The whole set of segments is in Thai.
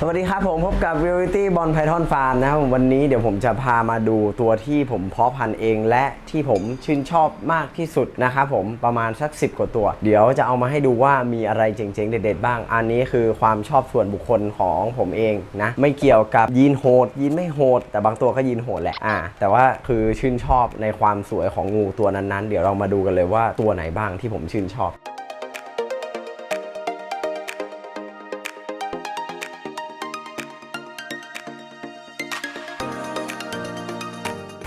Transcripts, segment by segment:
สวัสดีครับผมพบกับ Reality Ball Python Farm นะครับวันนี้เดี๋ยวผมจะพามาดูตัวที่ผมเพาะพันธุ์เองและที่ผมชื่นชอบมากที่สุดนะครับผมประมาณสัก 10 กว่าตัว เดี๋ยวจะเอามาให้ดูว่ามีอะไรเจ๋งๆ เด็ดๆบ้าง อันนี้คือความชอบส่วนบุคคลของผมเองนะ ไม่เกี่ยวกับยีนโหดยีนไม่โหด แต่บางตัวก็ยีนโหดแหละอ่าแต่ว่าคือชื่นชอบในความสวยของงูตัวนั้นๆ เดี๋ยวเรามาดูกันเลยว่าตัวไหนบ้างที่ผมชื่นชอบ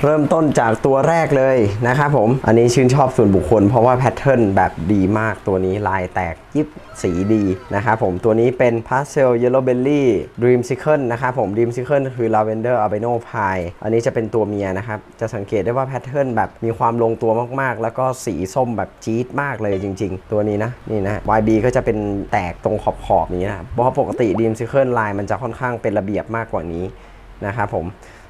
เริ่มต้นจากตัวแรกเลยนะครับผม อันนี้ชื่นชอบส่วนบุคคลเพราะว่าแพทเทิร์นแบบดีมากตัวนี้ลายแตกยิบสีดีนะครับผมตัวนี้เป็น Pastel Yellow Belly Dream c i c l e นะครับผม Dream c i c l e คือ Lavender Albino Pie อันนี้จะเป็นตัวเมียนะครับ จะสังเกตได้ว่าแพทเทิร์นแบบมีความลงตัวมากๆ แล้วก็สีส้มแบบจี๊ดมากเลยจริง ๆ ตัวนี้นะนี่นะ YB ก็จะเป็นแตกตรงขอบๆนี้นะเพราะปกติ Dream c i c l e ลายมันจะค่อนข้างเป็นระเบียบมากกว่านี้นะครับผม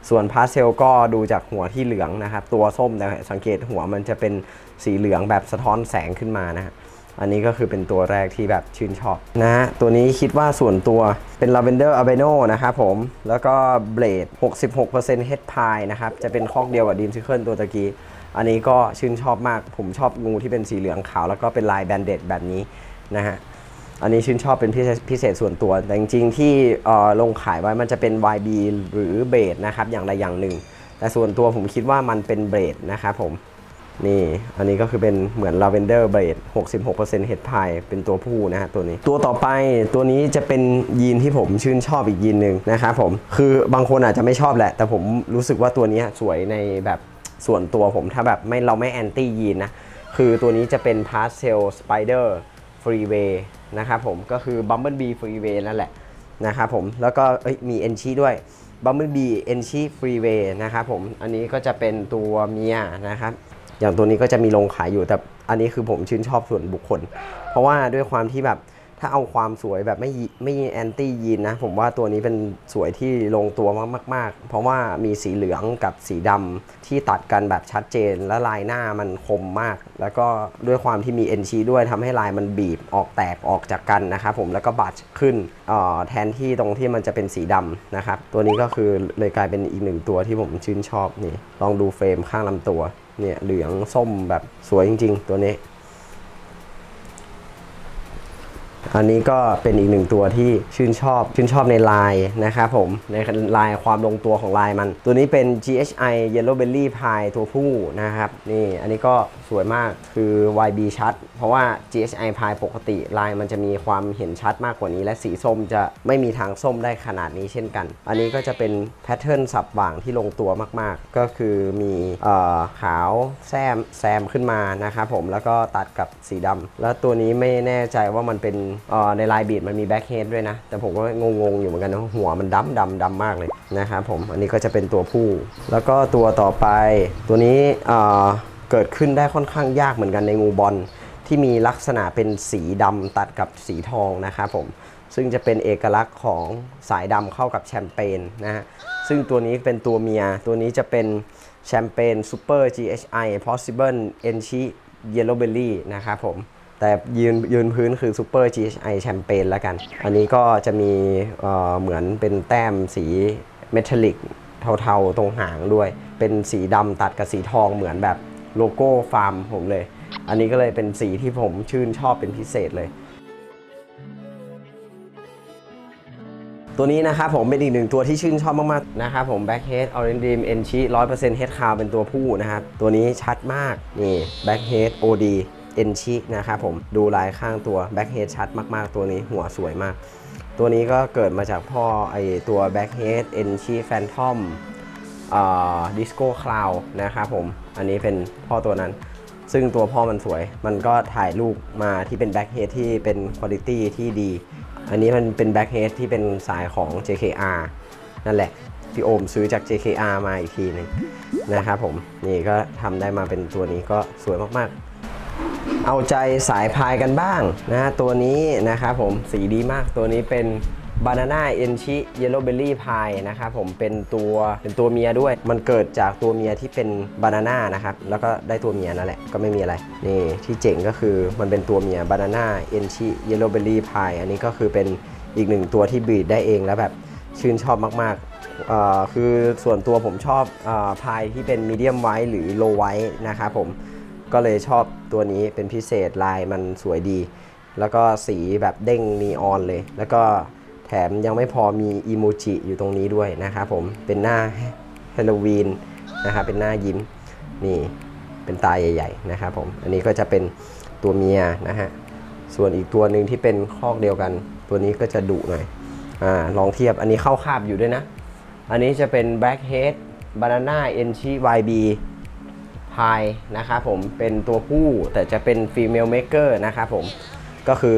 ส่วนพาสเซลก็ดูจากหัวที่เหลืองนะครับ ตัวส้มนะสังเกตหัวมันจะเป็นสีเหลืองแบบสะท้อนแสงขึ้นมานะฮะอันนี้ก็คือเป็นตัวแรกที่แบบชื่นชอบนะฮะตัวนี้คิดว่าส่วนตัวเป็น Lavender Albino นนะครับผม แล้วก็เบลด 66% Head Pie นะครับ จะเป็นคอกเดียวกับดีมซิเคิลตัวตะกี้ อันนี้ก็ชื่นชอบมาก ผมชอบงูที่เป็นสีเหลืองขาว แล้วก็เป็นลายแบนเด็ดแบบนี้นะฮะ อันนี้ชื่นชอบเป็นพิเศษพิเศษส่วนตัว แต่จริงๆ ที่เอ่ลงขายไว้มันจะเป็น YB หรือเบรดนะครับ อย่างใดอย่างหนึ่ง แต่ส่วนตัวผมคิดว่ามันเป็นเบรดนะครับผม นี่อันนี้ก็คือเป็นเหมือน Lavender b r a d 66% Head Pie เป็นตัวผู้นะฮะตัวนี้ ตัวต่อไปตัวนี้จะเป็นยีนที่ผมชื่นชอบอีกยีนหนึ่งนะครับผม คือบางคนอาจจะไม่ชอบแหละ แต่ผมรู้สึกว่าตัวนี้สวยในแบบส่วนตัวผมถ้าแบบไม่เราไม่แอนตี้ยีนนะ คือตัวนี้จะเป็น Pastel Spider Freeway นะครับผมก็คือ Bumblebee Freeway นั่นแหละนะครับผมแล้วก็มี e n c h i ด้วย Bumblebee e n c h i Freeway นะครับผมอันนี้ก็จะเป็นตัวเมียนะครับอย่างตัวนี้ก็จะมีลงขายอยู่แต่อันนี้คือผมชื่นชอบส่วนบุคคล เพราะว่าด้วยความที่แบบ ถ้าเอาความสวยแบบไม่ไม่แอนตี้ยีนนะ ผมว่าตัวนี้เป็นสวยที่ลงตัวมาก ๆ เพราะว่ามีสีเหลืองกับสีดำที่ตัดกันแบบชัดเจน และลายหน้ามันคมมาก แล้วก็ด้วยความที่มีเอ็นชีด้วยทำให้ลายมันบีบออกแตกออกจากกันนะครับผมแล้วก็บาดขึ้นออแทนที่ตรงที่มันจะเป็นสีดำนะครับ ตัวนี้ก็คือเลยกลายเป็นอีกหนึ่งตัวที่ผมชื่นชอบนี่ลองดูเฟรมข้างลำตัวเนี่ยเหลืองส้มแบบสวยจริง ๆ ตัวนี้ อันนี้ก็เป็นอีกหนึ่งตัวที่ชื่นชอบชื่นชอบในลายนะครับผมในลายความลงตัวของลายมัน ตัวนี้เป็น GHI Yellow Belly Pie ตัวผู้นะครับนี่อันนี้ก็สวยมากคือ YB ชัด เพราะว่า GHI Pie ปกติลายมันจะมีความเห็นชัดมากกว่านี้ และสีส้มจะไม่มีทางส้มได้ขนาดนี้เช่นกัน อันนี้ก็จะเป็นแพทเทิร์นสับหว่างที่ลงตัวมาก ๆ ก็คือมีออขาวแซมแซมขึ้นมานะครับผมแล้วก็ตัดกับสีดำแล้วตัวนี้ไม่แน่ใจว่ามันเป็นในลายบีดมันมีแบ็คเฮดด้วยนะ แต่ผมก็งงๆอยู่เหมือนกันนะหัวมันดำดำดำมากเลยนะครับผมอันนี้ก็จะเป็นตัวผู้ แล้วก็ตัวต่อไป ตัวนี้เอ่อเกิดขึ้นได้ค่อนข้างยากเหมือนกันในงูบอลที่มีลักษณะเป็นสีดำตัดกับสีทองนะครับผมซึ่งจะเป็นเอกลักษณ์ของสายดำเข้ากับแชมเปญนะฮะซึ่งตัวนี้เป็นตัวเมีย ตัวนี้จะเป็นแชมเปญซูเปอร์ GHI Possible e n c h i Yellow Belly นะครับผม แต่ยืนยืนพื้นคือซูเปอร์ GHI แชมเปญแล้วกัน อันนี้ก็จะมีเอ่อเหมือนเป็นแต้มสีเมทัลลิกเทาๆตรงหางด้วย เป็นสีดำตัดกับสีทองเหมือนแบบโลโก้ฟาร์มผมเลย อันนี้ก็เลยเป็นสีที่ผมชื่นชอบเป็นพิเศษเลย ตัวนี้นะครับผมเป็นอีกหนึ่งตัวที่ชื่นชอบมากๆนะครับผม Backhead Orange Dream e n c h i 100% Head Cow เป็นตัวผู้นะครับ ตัวนี้ชัดมาก นี่ Backhead OD e n c h i นะครับผมดูลายข้างตัว Blackhead ชัดมาก ๆ ตัวนี้หัวสวยมาก ตัวนี้ก็เกิดมาจากพ่อไอตัว Blackhead e n c h i Phantom ดิสโก้คลาวนะครับผม อันนี้เป็นพ่อตัวนั้น ซึ่งตัวพ่อมันสวย มันก็ถ่ายรูปมาที่เป็นแบ็กเฮดที่เป็นคุณ i t y ที่ดี อันนี้มันเป็นแบ็กเฮดที่เป็นสายของ JKR นั่นแหละ พี่โอมซื้อจาก JKR มาอีกทีหนึงนะครับผม นี่ก็ทำได้มาเป็นตัวนี้ก็สวยมากๆ เอาใจสายพายกันบ้างนะตัวนี้นะครับผมสีดีมากตัวนี้เป็น Banana e n c h i Yellow Belly Pie นะครับผมเป็นตัวเป็นตัวเมียด้วย มันเกิดจากตัวเมียที่เป็นบานาน่านะครับแล้วก็ได้ตัวเมียนั่นแหละก็ไม่มีอะไรนี่ที่เจ๋งก็คือมันเป็นตัวเมีย Banana e n c h i Yellow Belly Pie อันนี้ก็คือเป็นอีกหนึ่งตัวที่บีดได้เองแล้วแบบชื่นชอบมากๆอ่อคือส่วนตัวผมชอบอพายที่เป็นมีเดียมไวท์หรือโลไวท์นะครับผม ก็เลยชอบตัวนี้เป็นพิเศษลายมันสวยดี แล้วก็สีแบบเด้งนีออนเลย แล้วก็แถมยังไม่พอมีอีโมจิอยู่ตรงนี้ด้วยนะครับผมเป็นหน้าฮาโลวีนนะครับเป็นหน้ายิ้มนี่เป็นตาใหญ่ๆนะครับผมอันนี้ก็จะเป็นตัวเมียนะฮะส่วนอีกตัวหนึ่งที่เป็นคอกเดียวกัน ตัวนี้ก็จะดุหน่อยอ่าลองเทียบอันนี้เข้าคาบอยู่ด้วยนะ อันนี้จะเป็น Blackhead Banana e n c h YB พายนะครับผมเป็นตัวผู้แต่จะเป็น female maker นะครับผมก็คือ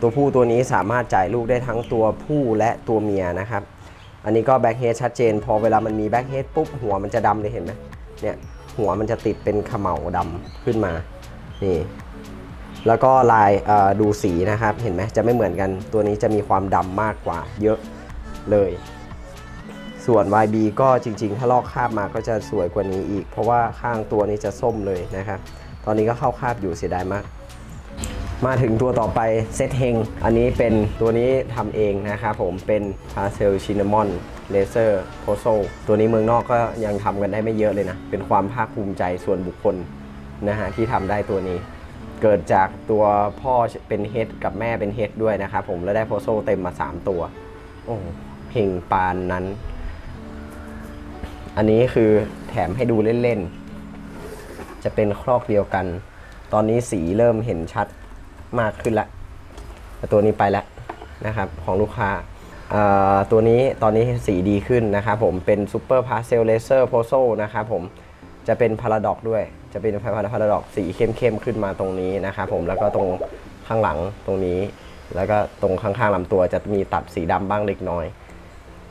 ตัวผู้ตัวนี้สามารถจ่ายลูกได้ทั้งตัวผู้และตัวเมียนะครับ อันนี้ก็แบ็กเฮดชัดเจน พอเวลามันมีแบ็กเฮดปุ๊บหัวมันจะดำเลยเห็นไหมเนี่ยหัวมันจะติดเป็นเขม่าดำขึ้นมานี่แล้วก็ลายดูสีนะครับ เห็นไหมจะไม่เหมือนกันตัวนี้จะมีความดำมากกว่าเยอะเลย ส่วน YB ก็จริงๆ ถ้าลอกคราบมาก็จะสวยกว่านี้อีก เพราะว่าข้างตัวนี้จะส้มเลยนะครับ ตอนนี้ก็เข้าคราบอยู่เสียดายมาก มาถึงตัวต่อไปเซตเฮง อันนี้เป็นตัวนี้ทำเองนะครับผมเป็นพาเซลชินามอนเลเซอร์โพโซตัวนี้เมืองนอกก็ยังทำกันได้ไม่เยอะเลยนะ เป็นความภาคภูมิใจส่วนบุคคลนะฮะที่ทำได้ตัวนี้เกิดจากตัวพ่อเป็นเฮดกับแม่เป็นเฮดด้วยนะครับผมแล้วได้โพโซเต็มมา 3 ตัว โอ้เฮงปานนั้น อันนี้คือแถมให้ดูเล่นๆ จะเป็นครอกเดียวกัน ตอนนี้สีเริ่มเห็นชัดมากขึ้นละตัวนี้ไปแล้วนะครับของลูกค้าตัวนี้ตอนนี้สีดีขึ้นนะครับผมเป็น Super Pastel Laser p o s o นะครับผมจะเป็นพาราดอกด้วย จะเป็นพาราดอกสีเข้มๆ ขึ้นมาตรงนี้นะครับผมแล้วก็ตรงข้างหลังตรงนี้ แล้วก็ตรงข้างๆลำตัวจะมีตัดสีดำบ้างเล็กน้อย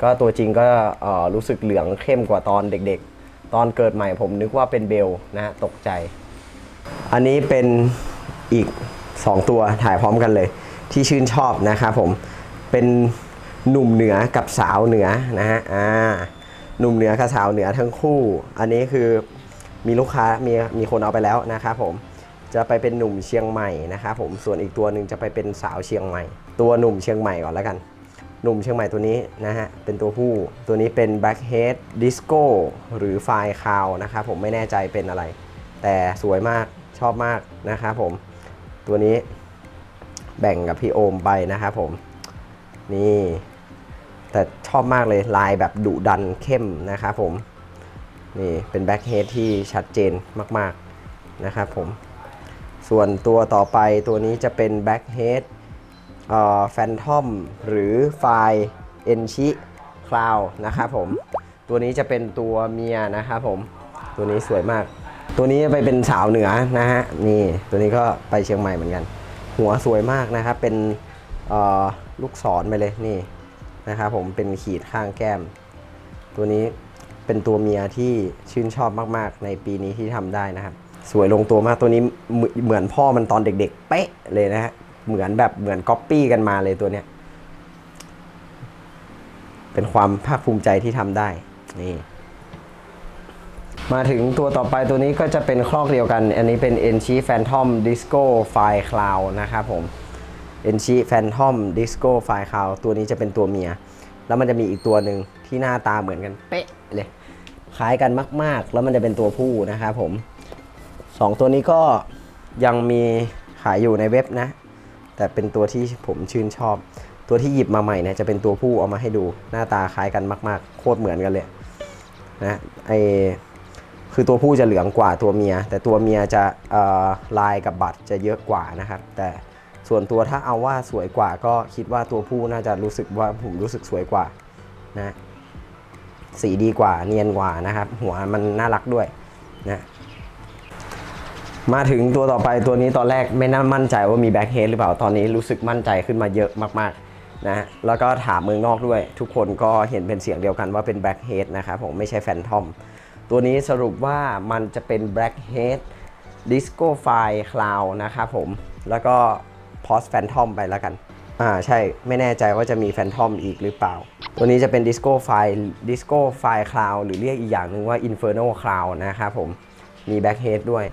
ก็ตัวจริงก็รู้สึกเหลืองเข้มกว่าตอนเด็กๆ ตอนเกิดใหม่ผมนึกว่าเป็นเบลนะฮะตกใจ อันนี้เป็นอีก 2 ตัวถ่ายพร้อมกันเลย ที่ชื่นชอบนะครับผมเป็นหนุ่มเหนือกับสาวเหนือนะฮะอ่าหนุ่มเหนือกับสาวเหนือทั้งคู่ อันนี้คือมีลูกค้ามีมีคนเอาไปแล้วนะครับผมจะไปเป็นหนุ่มเชียงใหม่นะครับผมส่วนอีกตัวหนึ่งจะไปเป็นสาวเชียงใหม่ ตัวหนุ่มเชียงใหม่ก่อนแล้วกัน หนุ่มเชียงใหม่ตัวนี้นะฮะ เป็นตัวผู้ ตัวนี้เป็น Blackhead Disco หรือไฟคาวนะครับผมไม่แน่ใจเป็นอะไร แต่สวยมากชอบมากนะครับผม ตัวนี้แบ่งกับพี่โอมไปนะครับผม นี่ แต่ชอบมากเลยลายแบบดุดันเข้มนะครับผม นี่เป็นแบ็ k เฮดที่ชัดเจนมาก ๆ นะครับผม ส่วนตัวต่อไปตัวนี้จะเป็นแบ็ k เฮด แฟนทอมหรือไฟเอนชิคลาวนะครับผม ตัวนี้จะเป็นตัวเมียนะครับผม ตัวนี้สวยมาก ตัวนี้ไปเป็นสาวเหนือนะฮะ นี่ ตัวนี้ก็ไปเชียงใหม่เหมือนกัน หัวสวยมากนะครับ เป็นลูกศรไปเลยนี่นะครับผม เป็นขีดข้างแก้ม ตัวนี้เป็นตัวเมียที่ชื่นชอบมากๆ ในปีนี้ที่ทำได้นะครับ สวยลงตัวมาก ตัวนี้เหมือนพ่อมันตอนเด็ก ๆ เป๊ะเลยนะฮะ เหมือนแบบเหมือนก๊อปปี้กันมาเลยตัวเนี้ย เป็นความภาคภูมิใจที่ทำได้ นี่ มาถึงตัวต่อไปตัวนี้ก็จะเป็นคลอกเดียวกัน อันนี้เป็น n c h i Phantom Disco Fire Cloud นะครับผม n c h i Phantom Disco Fire Cloud ตัวนี้จะเป็นตัวเมีย แล้วมันจะมีอีกตัวหนึ่งที่หน้าตาเหมือนกันเป๊ะเลยคล้ายกันมาก ๆ แล้วมันจะเป็นตัวผู้นะครับผมสองตัวนี้ก็ยังมีขายอยู่ในเว็บนะ แต่เป็นตัวที่ผมชื่นชอบ ตัวที่หยิบมาใหม่เนี่ยจะเป็นตัวผู้เอามาให้ดูหน้าตาคล้ายกันมาก ๆ โคตรเหมือนกันเลยนะไอคือตัวผู้จะเหลืองกว่าตัวเมีย แต่ตัวเมียจะลายกับบัตรจะเยอะกว่านะครับ แต่ส่วนตัวถ้าเอาว่าสวยกว่าก็คิดว่าตัวผู้น่าจะรู้สึกว่าผมรู้สึกสวยกว่านะสีดีกว่าเนียนกว่านะครับ หัวมันน่ารักด้วยนะ มาถึงตัวต่อไปตัวนี้ตอนแรกไม่น่ามั่นใจว่ามีแบ็คเฮดหรือเปล่าตอนนี้รู้สึกมั่นใจขึ้นมาเยอะมากๆนะแล้วก็ถามเมืองนอกด้วย ทุกคนก็เห็นเป็นเสียงเดียวกันว่าเป็นแบ็คเฮดนะครับผมไม่ใช่แฟนทอมตัวนี้สรุปว่ามันจะเป็นแบ็คเฮดดิสโก้ไฟคลาวนะครับผมแล้วก็พอสแฟนทอมไปแล้วกันอ่าใช่ไม่แน่ใจว่าจะมีแฟนทอมอีกหรือเปล่า ตัวนี้จะเป็นดิสโก้ไฟดิสโก้ไฟคลาวหรือเรียกอีกอย่างหนึ่งว่า Inferno Cloud นะครับผมมีแบ็คเฮดด้วย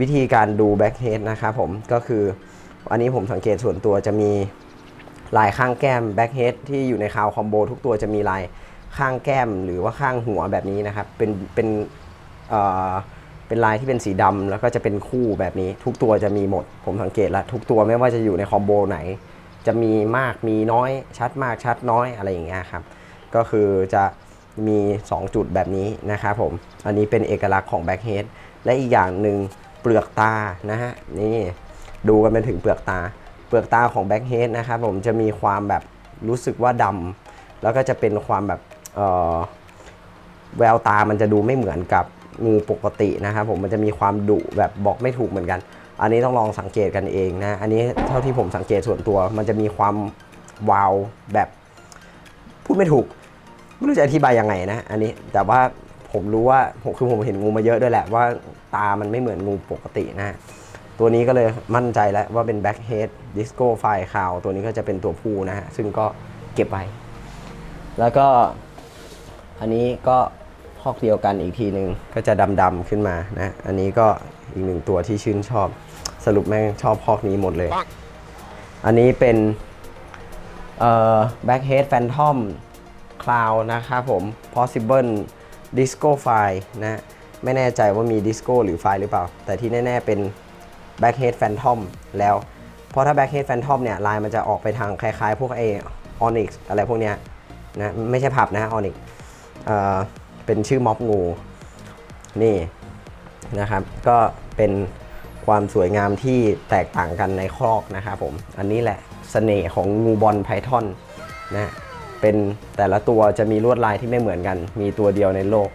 วิธีการดูแบ็กเฮดนะครับผมก็คืออันนี้ผมสังเกตส่วนตัวจะมีลายข้างแก้มแบ็กเฮดที่อยู่ในคาวคอมโบทุกตัวจะมีลายข้างแก้มหรือว่าข้างหัวแบบนี้นะครับ เป็นเป็นเอ่อเป็นลายที่เป็นสีดำแล้วก็จะเป็นคู่แบบนี้ ทุกตัวจะมีหมด ผมสังเกตล้วทุกตัวไม่ว่าจะอยู่ในคอมโบไหน จะมีมากมีน้อย ชัดมากชัดน้อยอะไรอย่างเงี้ยครับ ก็คือจะมี 2 จุดแบบนี้นะครับผม อันนี้เป็นเอกลักษณ์ของแบ็กเฮดและอีกอย่างหนึ่ง เปลือกตานะฮะนี่ดูกันเป็นถึงเปลือกตา เปลือกตาของแบ็กเฮดนะครับผมจะมีความแบบรู้สึกว่าดำแล้วก็จะเป็นความแบบเออแววตามันจะดูไม่เหมือนกับงูปกตินะครับผมมันจะมีความดุแบบบอกไม่ถูกเหมือนกัน อันนี้ต้องลองสังเกตกันเองนะอันนี้เท่าที่ผมสังเกตส่วนตัว มันจะมีความวาวแบบพูดไม่ถูกไม่รู้จะอธิบายยังไงนะ อันนี้แต่ว่าผมรู้ว่าผมคือผมเห็นงูมาเยอะด้วยแหละว่า ตามันไม่เหมือนงูปกตินะตัวนี้ก็เลยมั่นใจแล้วว่าเป็น Blackhead Disco f i ขาวตัวนี้ก็จะเป็นตัวผู้นะฮะ ซึ่งก็เก็บไว้ แล้วก็อันนี้ก็พอกเดียวกันอีกทีหนึ่งก็จะดำๆขึ้นมานะ อันนี้ก็อีกหนึ่งตัวที่ชื่นชอบ สรุปแม่งชอบพอกนี้หมดเลย อันนี้เป็นเอ่อ Blackhead Phantom Cloud นะครับผม Possible Disco File นะ ไม่แน่ใจว่ามี Disco หรือไฟหรือเปล่า แต่ที่แน่ ๆ เป็น Backhead Phantom แล้ว เพราะถ้า Backhead Phantom เนี่ย ลายมันจะออกไปทางคล้าย ๆ พวกไอ Onyx อะไรพวกเนี้ยนะไม่ใช่ผับนะ Onyx เอ่อเป็นชื่อม็อบงู นี่นะครับ ก็เป็นความสวยงามที่แตกต่างกันในครอกนะครับผม อันนี้แหละเสน่ห์ของงูบอลไพทอนนะเป็นแต่ละตัวจะมีลวดลายที่ไม่เหมือนกัน มีตัวเดียวในโลก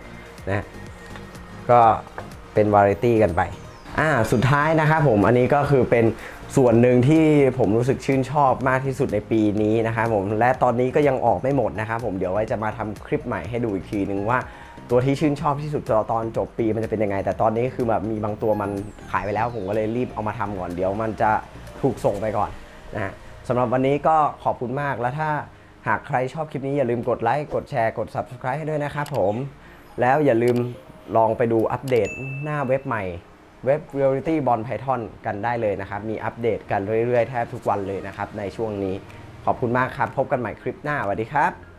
นะ ก็เป็นวาไรตี้กันไปอ่าสุดท้ายนะครับผมอันนี้ก็คือเป็นส่วนหนึ่งที่ผมรู้สึกชื่นชอบมากที่สุดในปีนี้นะครับผมและตอนนี้ก็ยังออกไม่หมดนะครับผมเดี๋ยวไว้จะมาทำคลิปใหม่ให้ดูอีกทีนึงว่าตัวที่ชื่นชอบที่สุดตอนจบปีมันจะเป็นยังไง แต่ตอนนี้คือแบบมีบางตัวมันขายไปแล้ว ผมก็เลยรีบเอามาทำก่อนเดี๋ยวมันจะถูกส่งไปก่อนนะฮะสำหรับวันนี้ก็ขอบคุณมากแล้วถ้าหากใครชอบคลิปนี้อย่าลืมกดไลค์กดแชร์กด subscribe ให้ด้วยนะครับผมแล้วอย่าลืม ลองไปดูอัปเดตหน้าเว็บใหม่เว็บ Reality b o n Python กันได้เลยนะครับ มีอัปเดตกันเรื่อยๆ แทบทุกวันเลยนะครับ ในช่วงนี้ ขอบคุณมากครับ พบกันใหม่คลิปหน้าสวัสดีครับ